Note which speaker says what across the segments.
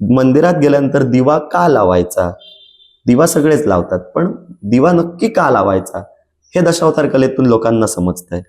Speaker 1: मंदिरात गेल्यानंतर दिवा का लावायचा? दिवा सगळेच लावतात पण दिवा नक्की का लावायचा? हे दशावतार कलेतून लोकांना समजतंय.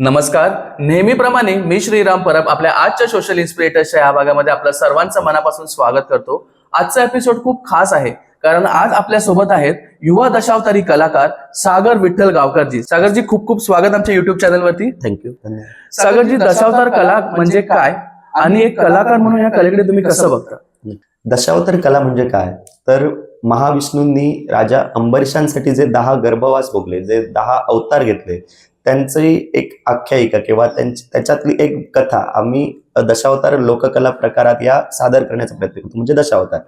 Speaker 2: नमस्कार. नेहमीप्रमाणे मी श्रीराम परब आपल्या आजच्या सोशल इन्स्पिरेटर्सच्या या भागामध्ये आपलं सर्वांचं मनापासून स्वागत करतो. आजचा एपिसोड खूप खास आहे. कारण आज आपल्यासोबत आहेत युवा दशावतारी कलाकार सागर विठ्ठल गावकरजी. सागरजी खूप खूप स्वागत आमच्या युट्यूब चॅनलवरती
Speaker 1: थँक्यू धन्यवाद.
Speaker 2: सागरजी दशावतार कला म्हणजे काय? आणि एक कलाकार म्हणून या कलेकडे तुम्ही कसं बघता?
Speaker 1: दशावतार कला म्हणजे काय? तर महाविष्णूंनी राजा अंबरीशांसाठी जे दहा गर्भवास भोगले जे दहा अवतार घेतले त्यांची एक आख्यायिका किंवा त्यांची त्याच्यातली एक कथा आम्ही दशावतार लोककला प्रकारात या सादर करण्याचा प्रयत्न करतो. म्हणजे दशावतार.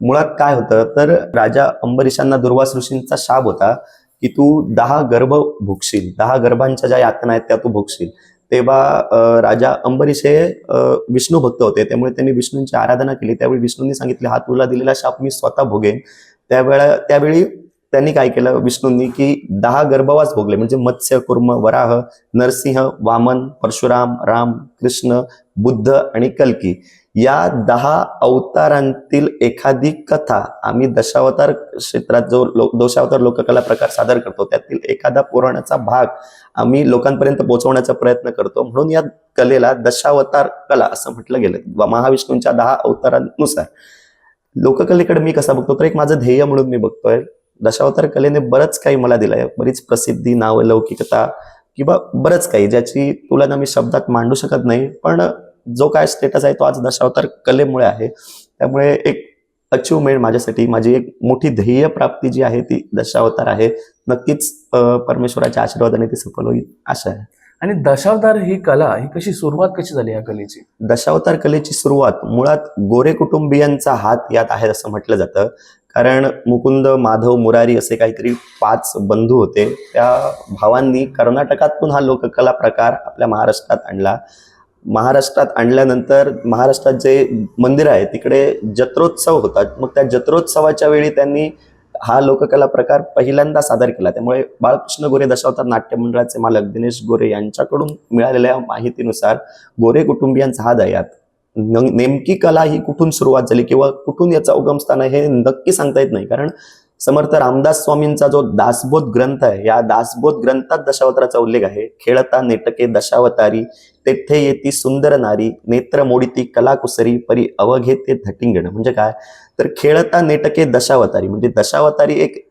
Speaker 1: मुळात काय होतं? तर राजा अंबरीशांना दुर्वास ऋषींचा शाप होता की तू दहा गर्भ भोगशील. दहा गर्भांच्या ज्या यातना आहेत त्या तू भोगशील. तेव्हा राजा अंबरीश हे विष्णू भक्त होते. त्यामुळे त्यांनी विष्णूंची आराधना केली. त्यावेळी विष्णूंनी सांगितले हा तुला दिलेला शाप मी स्वतः भोगेन. त्यावेळा त्यावेळी त्यांनी काय केलं विष्णूंनी की दहा गर्भवास भोगले म्हणजे मत्स्य कुर्म वराह नरसिंह वामन परशुराम राम कृष्ण बुद्ध आणि कल्की या दहा अवतारांतील एखादी कथा आम्ही दशावतार क्षेत्रात जो लो दशावतार लोककला प्रकार सादर करतो त्यातील एखादा पुराणाचा भाग आम्ही लोकांपर्यंत पोहोचवण्याचा प्रयत्न करतो. म्हणून या कलेला दशावतार कला असं म्हटलं गेलं. महाविष्णूंच्या दहा अवतारांनुसार. लोककलेकडे मी कसा बघतो तर एक माझं ध्येय म्हणून मी बघतोय दशावतार कलेने बरंच काही मला दिलंय. बरीच प्रसिद्धी नाव लौकिकता किंवा बरंच काही ज्याची तुलना मी शब्दात मांडू शकत नाही. पण जो काय स्टेटस आहे तो आज दशावतार कलेमुळे आहे. त्यामुळे एक अचिव्हमेंट माझ्यासाठी माझी एक मोठी ध्येय प्राप्ती जी आहे ती दशावतार आहे. नक्कीच परमेश्वराच्या आशीर्वादाने ती सफल होईल आशा आहे.
Speaker 2: आणि दशावतार ही कला ही कशी सुरुवात कशी झाली या कलेची?
Speaker 1: दशावतार कलेची सुरुवात मुळात गोरे कुटुंबियांचा हात यात आहे असं म्हटलं जातं. कारण मुकुंद माधव मुरारी असे काहीतरी पाच बंधू होते. त्या भावांनी कर्नाटकातून हा लोककला प्रकार आपल्या महाराष्ट्रात आणला. महाराष्ट्रात आणल्यानंतर महाराष्ट्रात जे मंदिर आहे तिकडे जत्रोत्सव होतात. मग त्या जत्रोत्सवाच्या वेळी त्यांनी हा लोककला प्रकार पहिल्यांदा सादर केला. त्यामुळे बाळकृष्ण गोरे दशावतार नाट्य मंडळाचे मालक दिनेश गोरे यांच्याकडून मिळालेल्या माहितीनुसार गोरे कुटुंबियांचा हा दयात नेमकी कला ही कुठून सुरुवात झाली किंवा कुठून याचं उगमस्थान आहे हे नक्की सांगता येत नाही. कारण समर्थ रामदास स्वामींचा जो दासबोध ग्रंथ आहे या दासबोध ग्रंथात दशावताराचा उल्लेख आहे. खेळता नेटके दशावतारी तेथे येती सुंदर नारी नेत्र मोडिती कलाकुसरी परी अवघेते धटिंगण. म्हणजे काय? तर खेळता नेटके दशावतारी म्हणजे दशावतारी एक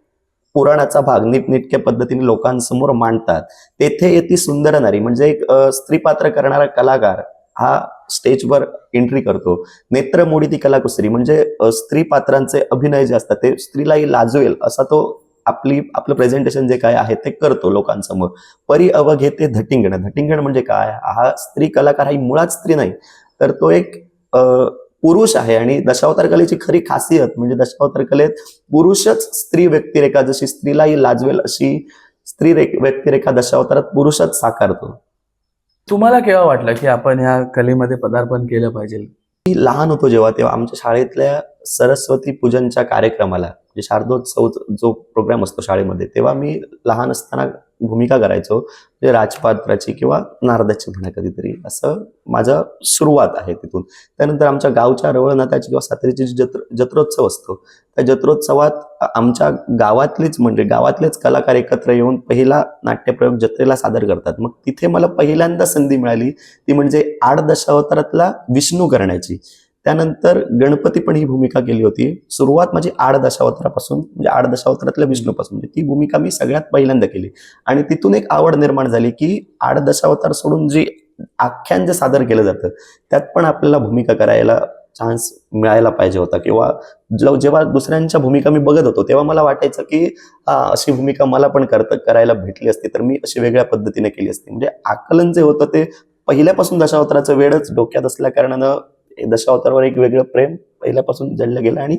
Speaker 1: पुराणाचा भाग नीटनेटक्या पद्धतीने लोकांसमोर मांडतात. तेथे येती सुंदर नारी म्हणजे एक स्त्री पात्र करणारा कलाकार हा स्टेजवर एंट्री करतो. नेत्रमोडी ती कलाकुसरी. म्हणजे स्त्री पात्रांचे अभिनय जे असतात ते स्त्रीलाही लाजवेल असा तो आपली आपलं प्रेझेंटेशन जे काय आहे ते करतो लोकांसमोर. परी अवघे ते धटिंगण. धटिंगण म्हणजे काय? हा स्त्री कलाकार ही मुळात स्त्री नाही. तर तो एक पुरुष आहे आणि दशावतार कलेची खरी खासियत म्हणजे दशावतार कलेत पुरुषच स्त्री व्यक्तिरेखा जशी स्त्रीलाही लाजवेल अशी स्त्री रे- व्यक्तिरेखा दशावतारात पुरुषच साकारतो.
Speaker 2: तुम्हाला केव्हा वाटलं की आपण ह्या कलेमध्ये पदार्पण केलं पाहिजे?
Speaker 1: मी लहान होतो जेव्हा तेव्हा आमच्या शाळेतल्या सरस्वती पूजनच्या कार्यक्रमाला म्हणजे शारदोत्सव जो प्रोग्राम असतो शाळेमध्ये तेव्हा मी लहान असताना भूमिका करायचो म्हणजे राजपात्राची किंवा नारदाची म्हणा कधीतरी. असं माझं सुरुवात आहे तिथून. त्यानंतर आमच्या गावच्या रवळनाथाची किंवा सातारीची जी जत्र जत्रोत्सव असतो त्या जत्रोत्सवात आमच्या गावातलीच म्हणजे गावातलेच कलाकार एकत्र येऊन पहिला नाट्यप्रयोग जत्रेला सादर करतात. मग तिथे मला पहिल्यांदा संधी मिळाली ती म्हणजे आठ दशावतारातला विष्णू करण्याची. त्यानंतर गणपती पण ही भूमिका केली होती. सुरुवात माझी आठ दशावतारापासून म्हणजे आठ दशावतारातल्या विष्णूपासून म्हणजे ती भूमिका मी सगळ्यात पहिल्यांदा केली. आणि तिथून एक आवड निर्माण झाली की आठ दशावतार सोडून जी आख्यान जे सादर केलं जातं त्यात पण आपल्याला भूमिका करायला चान्स मिळायला पाहिजे होता. किंवा जेव्हा दुसऱ्यांच्या भूमिका मी बघत होतो तेव्हा मला वाटायचं की अशी भूमिका मला पण करता करायला भेटली असती तर मी अशी वेगळ्या पद्धतीने केली असती. म्हणजे आकलन जे होतं ते पहिल्यापासून दशावताराचं वेळच डोक्यात असल्या कारणानं दशावतारावर एक वेगळं प्रेम पहिल्यापासून जडलं गेलं आणि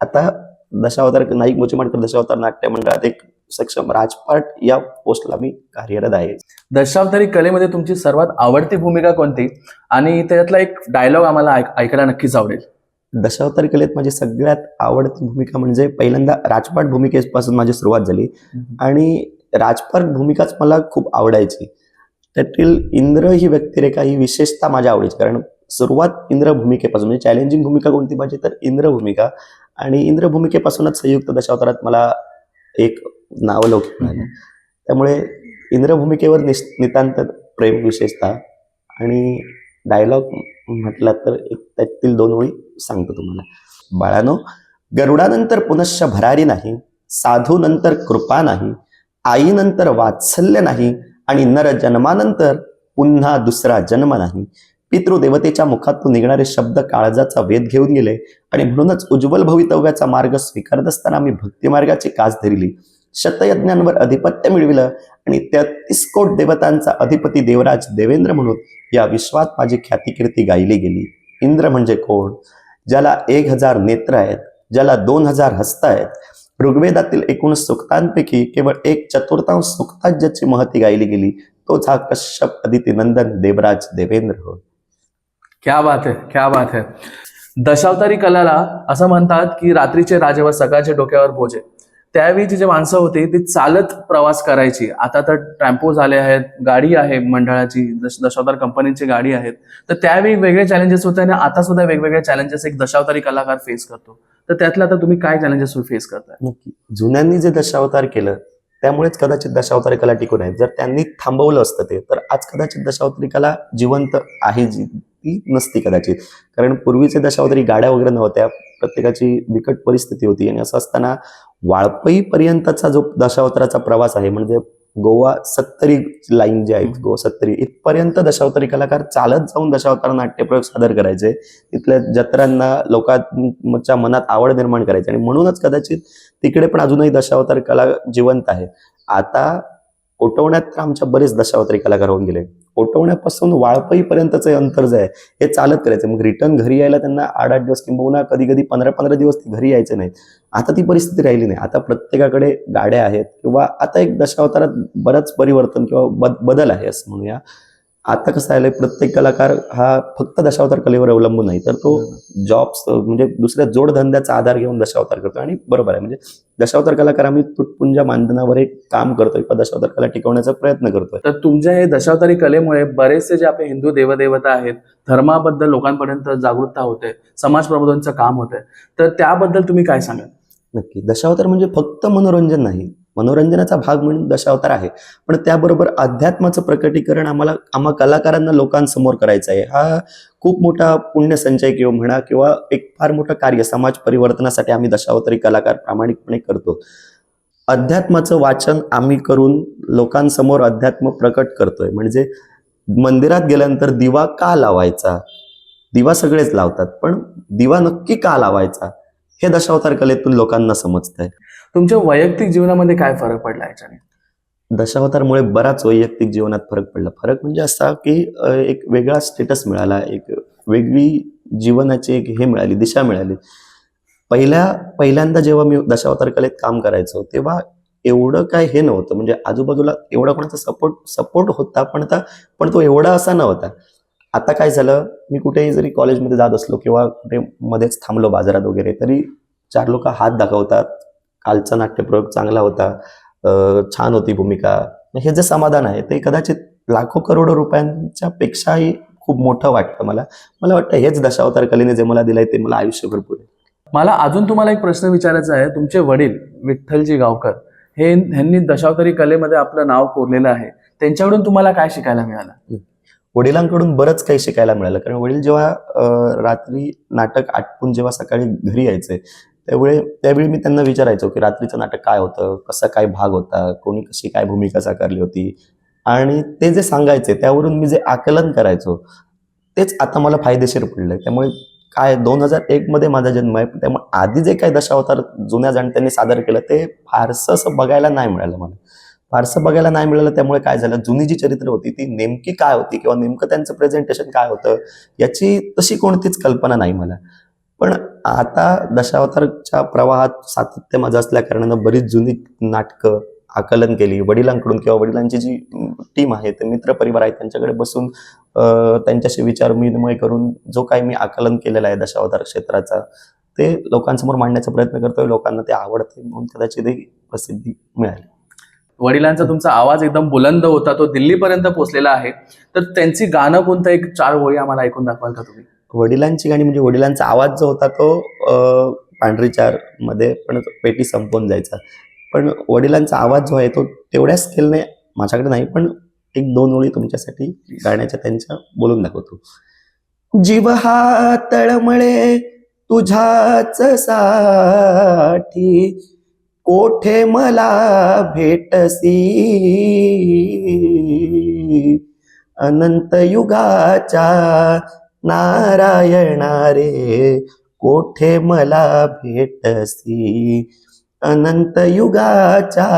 Speaker 1: आता दशावतार नाईक मोचेमाडकर दशावतार नाट्य मंडळात एक सक्षम राजपाट या पोस्टला मी कार्यरत आहे.
Speaker 2: दशावतारी कलेमध्ये तुमची सर्वात आवडती भूमिका कोणती? आणि त्यातला एक डायलॉग आम्हाला ऐक- ऐकायला नक्कीच आवडेल.
Speaker 1: दशावतार कलेत माझी सगळ्यात आवडती भूमिका म्हणजे पहिल्यांदा राजपाट भूमिकेपासून माझी सुरुवात झाली. आणि राजपाट भूमिकाच मला खूप आवडायची. त्यातील इंद्र ही व्यक्तिरेखा ही विशेषतः माझ्या आवडीची. कारण सुरुवात इंद्र भूमिकेपासून म्हणजे चॅलेंजिंग भूमिका कोणती पाहिजे तर इंद्र भूमिका आणि इंद्र भूमिकेपासूनच संयुक्त दशावतारात मला एक नावलौकिक मिळालं. त्यामुळे इंद्र भूमिकेवर निश नितांत प्रेम विशेषतः आणि डायलॉग म्हटला तर एक त्यातील दोन ओळी सांगतो तुम्हाला. बाळानो गरुडानंतर पुनश्च भरारी नाही साधूनंतर कृपा नाही आईनंतर वात्सल्य नाही आणि नर जन्मानंतर पुन्हा दुसरा जन्म नाही. पितृदेवतेच्या मुखातून निघणारे शब्द काळजाचा वेध घेऊन गेले आणि म्हणूनच उज्ज्वल भवितव्याचा मार्ग स्वीकारत असताना मी भक्तिमार्गाची कास धरली. शतयज्ञांवर अधिपत्य मिळविलं आणि तेहतीस कोट देवतांचा अधिपती देवराज देवेंद्र म्हणून या विश्वात माझी ख्यातिकीर्ती गायली गेली. इंद्र म्हणजे कोण? ज्याला एक हजार नेत्र आहेत ज्याला दोन हजार हस्त आहेत. ऋग्वेदातील एकूण सुक्तांपैकी केवळ एक चतुर्थांश सुक्तात ज्याची महती गायली गेली. तोच हा कश्यप अदिती नंदन देवराज देवेंद्र. होय
Speaker 2: क्या बात आहे क्या बात आहे दशावतारी कलाला असं म्हणतात की रात्रीचे राजे व सकाळचे डोक्यावर भोजे त्यावेळीची जी माणसं होती ती चालत प्रवास करायची. आता तर ट्रॅम्पो झाले आहेत गाडी आहे मंडळाची दश दशावतार कंपनीची गाडी आहेत. तर त्यावेळी वेगळे चॅलेंजेस होते आणि आता सुद्धा वेगवेगळे चॅलेंजेस एक दशावतारी कलाकार फेस करतो. तर त्यातलं आता तुम्ही काय चॅलेंजेस फेस करताय?
Speaker 1: नक्की. जुन्यांनी जे दशावतार केलं त्यामुळेच कदाचित दशावतारी कला टिकून आहे जर त्यांनी थांबवलं असतं ते तर आज कदाचित दशावतारी कला जिवंत आहे जी ती नसती कदाचित. कारण पूर्वीचे दशावतारी गाड्या वगैरे नव्हत्या प्रत्येकाची बिकट परिस्थिती होती. आणि असं असताना वाळपई पर्यंतचा जो दशावताराचा प्रवास आहे म्हणजे गोवा सत्तरी लाईन जी आहे गोवा सत्तरी इथपर्यंत दशावतारी कलाकार चालत जाऊन दशावतार नाट्यप्रयोग सादर करायचे. तिथल्या जत्रांना लोकांच्या मनात आवड निर्माण करायची. आणि म्हणूनच कदाचित तिकडे पण अजूनही दशावतार कला जिवंत आहे. आता ओटवण्यात तर आमच्या बरेच दशावतारी कलाकार होऊन गेले. ओटवण्यापासून वाळपईपर्यंतचं अंतर जे आहे हे चालत करायचं. मग रिटर्न घरी यायला त्यांना आठ आठ दिवस किंबहुना कधी कधी पंधरा पंधरा दिवस ते घरी यायचे नाहीत आता ती परिस्थिती राहिली नाही. आता प्रत्येकाकडे गाड्या आहेत किंवा आता एक दशावतारात बरंच परिवर्तन किंवा बद बदल आहे असं म्हणूया. आता कसं आलंय प्रत्येक कलाकार हा फक्त दशावतार कलेवर अवलंबून नाही तर तो जॉब्स म्हणजे दुसऱ्या जोडधंद्याचा आधार घेऊन दशावतार करतो. आणि बरोबर आहे म्हणजे दशावतार कलाकार आम्ही तुटपुंजा मानधनावर एक काम करतोय किंवा दशावतार कला टिकवण्याचा प्रयत्न करतोय.
Speaker 2: तर तुमच्या हे दशावतारी कलेमुळे बरेचसे जे आपले हिंदू देवदेवता आहेत धर्माबद्दल लोकांपर्यंत जागरूकता होते समाज प्रबोधनचं काम होतंय. तर त्याबद्दल तुम्ही काय सांगाल?
Speaker 1: नक्की. दशावतार म्हणजे फक्त मनोरंजन नाही. मनोरंजनाचा भाग म्हणून दशावतार आहे. पण त्याबरोबर अध्यात्माचं प्रकटीकरण आम्हाला आम्हा कलाकारांना लोकांसमोर करायचं आहे. हा खूप मोठा पुण्यसंचय किंवा म्हणा किंवा एक फार मोठं कार्य समाज परिवर्तनासाठी आम्ही दशावतारी कलाकार प्रामाणिकपणे करतो. अध्यात्माचं वाचन आम्ही करून लोकांसमोर अध्यात्म प्रकट करतोय. म्हणजे मंदिरात गेल्यानंतर दिवा का लावायचा? दिवा सगळेच लावतात. पण दिवा नक्की का लावायचा? हे दशावतार कलेतून लोकांना समजतंय.
Speaker 2: तुमच्या वैयक्तिक जीवनामध्ये काय फरक पडला याच्याने?
Speaker 1: दशावतारमुळे बराच वैयक्तिक जीवनात फरक पडला. फरक म्हणजे असा की एक वेगळा स्टेटस मिळाला एक वेगळी जीवनाची एक हे मिळाली दिशा मिळाली. पहिल्या पहिल्यांदा जेव्हा मी दशावतार कलेत काम करायचो तेव्हा एवढं काय हे नव्हतं. म्हणजे आजूबाजूला एवढा कोणाचा सपोर्ट सपोर्ट होता पण आता पण तो एवढा असा नव्हता. आता काय झालं? मी कुठेही जरी कॉलेजमध्ये जात असलो किंवा कुठे मध्येच थांबलो बाजारात वगैरे तरी चार लोक हात दाखवतात. कालचा नाट्यप्रयोग चांगला होता. छान होती भूमिका. हे जे समाधान आहे ते कदाचित लाखो करोडो रुपयांच्या पेक्षाही खूप मोठं वाटतं मला. मला वाटतं हेच दशावतार कलेने जे मला दिलंय ते मला आयुष्यभर पुरे
Speaker 2: मला अजून तुम्हाला एक प्रश्न विचारायचा आहे. तुमचे वडील विठ्ठलजी गावकर हे ह्यांनी दशावतारी कलेमध्ये आपलं नाव कोरलेलं आहे. त्यांच्याकडून तुम्हाला काय शिकायला मिळालं?
Speaker 1: वडिलांकडून बरंच काही शिकायला मिळालं. कारण वडील जेव्हा रात्री नाटक आटपून जेव्हा सकाळी घरी यायचे त्यावेळी त्यावेळी मी त्यांना विचारायचो की रात्रीचं नाटक काय होतं? कसा काय भाग होता? कोणी कशी काय भूमिका साकारली होती? आणि ते जे सांगायचे त्यावरून मी जे आकलन करायचो तेच आता मला फायदेशीर पडलंय. त्यामुळे काय दोन हजार एक मध्ये माझा जन्म आहे. त्यामुळे आधी जे काही दशावतार जुन्या जाणत्यांनी सादर केलं ते फारसं असं बघायला नाही मिळालं मला. फारसं बघायला नाही मिळालं त्यामुळे काय झालं? जुनी जी चरित्र होती ती नेमकी काय होती किंवा नेमकं त्यांचं प्रेझेंटेशन काय होतं याची तशी कोणतीच कल्पना नाही मला. पण आता दशावतारच्या प्रवाहात सातत्य माझं असल्या कारणानं बरीच जुनी नाटकं आकलन केली. वडिलांकडून किंवा वडिलांची जी टीम आहे ते मित्र परिवार आहे त्यांच्याकडे बसून त्यांच्याशी विचार विनिमय करून जो काही मी आकलन केलेला आहे दशावतार क्षेत्राचा ते लोकांसमोर मांडण्याचा प्रयत्न करतोय लोकांना ते आवडते म्हणून कदाचित प्रसिद्धी मिळाली.
Speaker 2: वडिलांचा तुमचा आवाज एकदम बुलंद होता तो दिल्लीपर्यंत पोहोचलेला आहे. तर त्यांची गाणं कोणतं? एक चार ओळी आम्हाला ऐकून दाखवाल का तुम्ही?
Speaker 1: वडिलांची गाणी म्हणजे वडिलांचा आवाज जो होता तो पांढरी चारमध्ये पण पेटी संपवून जायचा. पण वडिलांचा आवाज जो आहे तो तेवढ्या स्केलने माझ्याकडे नाही पण एक दोन ओळी तुमच्यासाठी गाण्याच्या त्यांच्या बोलून दाखवतो. जीव हा तळमळे तुझ्याच साठी कोठे मला भेटसी? अनंत युगाच्या नारायणा रे कोठे मला भेटसी? अनंत युगाच्या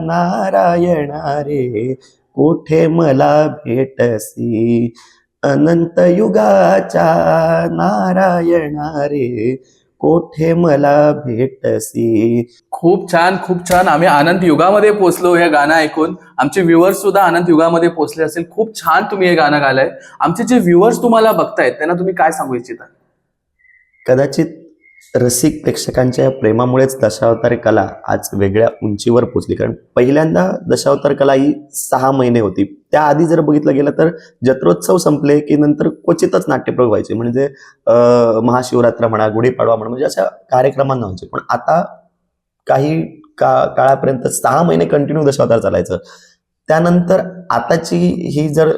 Speaker 1: नारायणा रे कोठे मला भेटसी? अनंत युगाच्या नारायणा रे कोठे मला भेटसी?
Speaker 2: खूप छान खूप छान. आम्ही आनंद युगामध्ये पोहोचलो हे गाणं ऐकून. आमचे व्ह्युअर्स सुद्धा आनंद युगामध्ये पोहोचले असेल. खूप छान तुम्ही हे गाणं गायलंय आमचे जे व्ह्युअर्स तुम्हाला बघतायत त्यांना तुम्ही काय सांगू इच्छिता?
Speaker 1: कदाचित रसिक प्रेक्षकांच्या या प्रेमामुळेच दशावतार कला आज वेगळ्या उंचीवर पोचली कारण पहिल्यांदा दशावतार कला ही सहा महिने होती. त्याआधी जर बघितलं गेलं तर जत्रोत्सव संपले की नंतर क्वचितच नाट्यप्रयोग व्हायचे. म्हणजे महाशिवरात्र म्हणा गुढीपाडवा म्हणा म्हणजे अशा कार्यक्रमांना व्हायचे. पण आता काही का काळापर्यंत सहा महिने कंटिन्यू दशावतार चालायचं. त्यानंतर आताची ही जर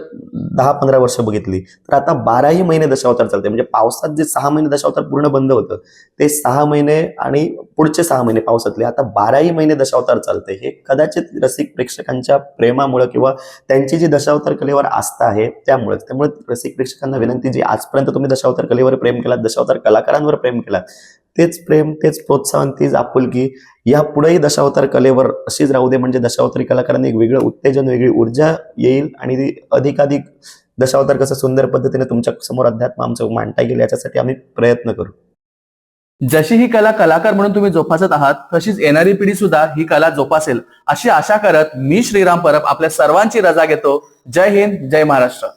Speaker 1: दहा पंधरा वर्ष बघितली. तर आता बाराही महिने दशावतार चालते म्हणजे पावसात जे सहा महिने दशावतार पूर्ण बंद होतं ते सहा महिने आणि पुढचे सहा महिने पावसातले. आता बाराही महिने दशावतार चालते हे कदाचित रसिक प्रेक्षकांच्या प्रेमामुळे किंवा त्यांची जी दशावतार कलेवर आस्था आहे त्यामुळे त्यामुळे रसिक प्रेक्षकांना विनंती जी आजपर्यंत तुम्ही दशावतार कलेवर प्रेम केलात दशावतार कलाकारांवर प्रेम केलात तेच प्रेम तेच प्रोत्साहन तीच आपुलकी या पुढेही दशावतार कलेवर अशीच राहू दे म्हणजे दशावतारी कलाकारांनी एक वेगळं उत्तेजन वेगळी ऊर्जा येईल आणि ती अधिकाधिक दशावतार कसं सुंदर पद्धतीने तुमच्यासमोर अध्यात्म आमचं मांडता येईल याच्यासाठी आम्ही प्रयत्न करू.
Speaker 2: जशी ही कला कलाकार म्हणून तुम्ही जोपासत आहात तशीच येणारी पिढी सुद्धा ही कला जोपासेल अशी आशा करत मी श्रीराम परब आपल्या सर्वांची रजा घेतो. जय हिंद जय महाराष्ट्र.